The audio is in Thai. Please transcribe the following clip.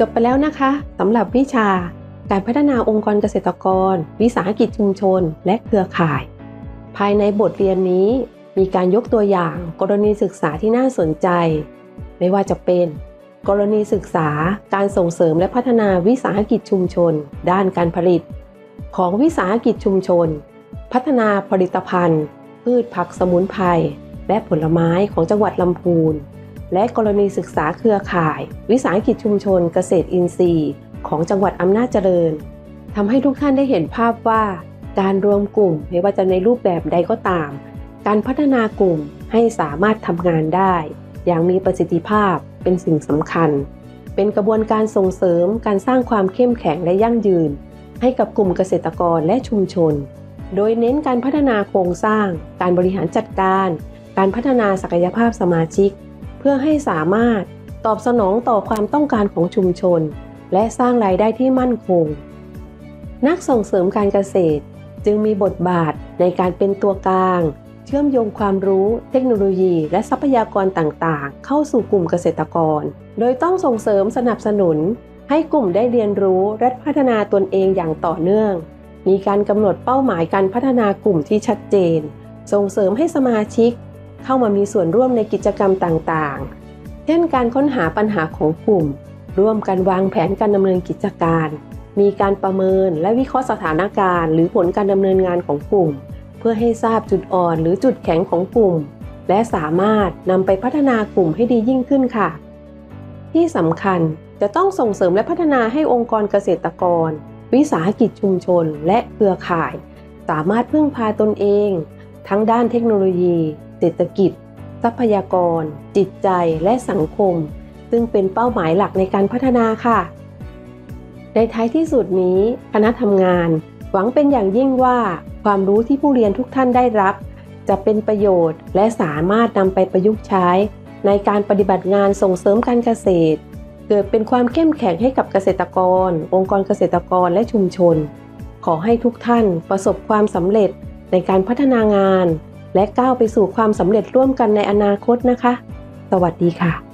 จบไปแล้วนะคะสำหรับวิชาการพัฒนาองค์กรเกษตรกร วิสาหกิจชุมชน และเครือข่าย ภายในบทเรียนนี้มีการยกตัวอย่างกรณีศึกษาที่น่าสนใจ ไม่ว่าจะเป็น กรณีศึกษาการส่งเสริมและพัฒนาวิสาหกิจชุมชน ด้านการผลิต ของวิสาหกิจชุมชน พัฒนาผลิตภัณฑ์ พืชผักสมุนไพรและผลไม้ของจังหวัดลำพูน และกรณีศึกษาเครือข่าย วิสาหกิจชุมชนเกษตรอินทรีย์ ของจังหวัดอำนาจเจริญทำให้ทุกท่านได้เห็นภาพว่า การรวมกลุ่มไม่ว่าจะในรูปแบบใดก็ตาม การพัฒนากลุ่มให้สามารถทำงานได้ อย่างมีประสิทธิภาพเป็นสิ่งสำคัญ เป็นกระบวนการส่งเสริมการสร้างความเข้มแข็งและยั่งยืน ให้กับกลุ่มเกษตรกรและชุมชน โดยเน้นการพัฒนาโครงสร้าง การบริหารจัดการ การพัฒนาศักยภาพสมาชิก พื่อให้สามารถตอบสนองต่อความต้องการของชุมชน และสร้างรายได้ที่มั่นคง นักส่งเสริมการเกษตรจึงมีบทบาทในการเป็นตัวกลาง เชื่อมโยงความรู้ เทคโนโลยี และทรัพยากรต่างๆ เข้าสู่กลุ่มเกษตรกร โดยต้องส่งเสริมสนับสนุน ให้กลุ่มได้เรียนรู้และพัฒนาตนเองอย่างต่อเนื่อง มีการกำหนดเป้าหมายการพัฒนากลุ่มที่ชัดเจน ส่งเสริมให้สมาชิก เข้ามามีส่วนร่วมในกิจกรรมต่างๆ เช่นการค้นหาปัญหาของกลุ่ม ร่วมกันวางแผนการดำเนินกิจการ มีการประเมินและวิเคราะห์สถานการณ์ หรือผลการดำเนินงานของกลุ่ม เพื่อให้ทราบจุดอ่อนหรือจุดแข็งของกลุ่ม และสามารถนำไปพัฒนากลุ่มให้ดียิ่งขึ้นค่ะ ที่สำคัญจะต้องส่งเสริมและพัฒนาให้องค์กรเกษตรกร วิสาหกิจชุมชน และเครือข่าย สามารถพึ่งพาตนเอง ทั้งด้านเทคโนโลยี เศรษฐกิจ ทรัพยากร จิตใจและสังคม ซึ่งเป็นเป้าหมายหลักในการพัฒนาค่ะ ในท้ายที่สุดนี้ คณะทำงาน หวังเป็นอย่างยิ่งว่า ความรู้ที่ผู้เรียนทุกท่านได้รับ จะเป็นประโยชน์ และสามารถนำไปประยุกต์ใช้ ในการปฏิบัติงานส่งเสริมการเกษตร เกิดเป็นความเข้มแข็งให้กับเกษตรกร องค์กรเกษตรกรและชุมชน ขอให้ทุกท่านประสบความสำเร็จในการพัฒนางาน และก้าวไปสู่ความสำเร็จร่วมกันในอนาคตนะคะ สวัสดีค่ะ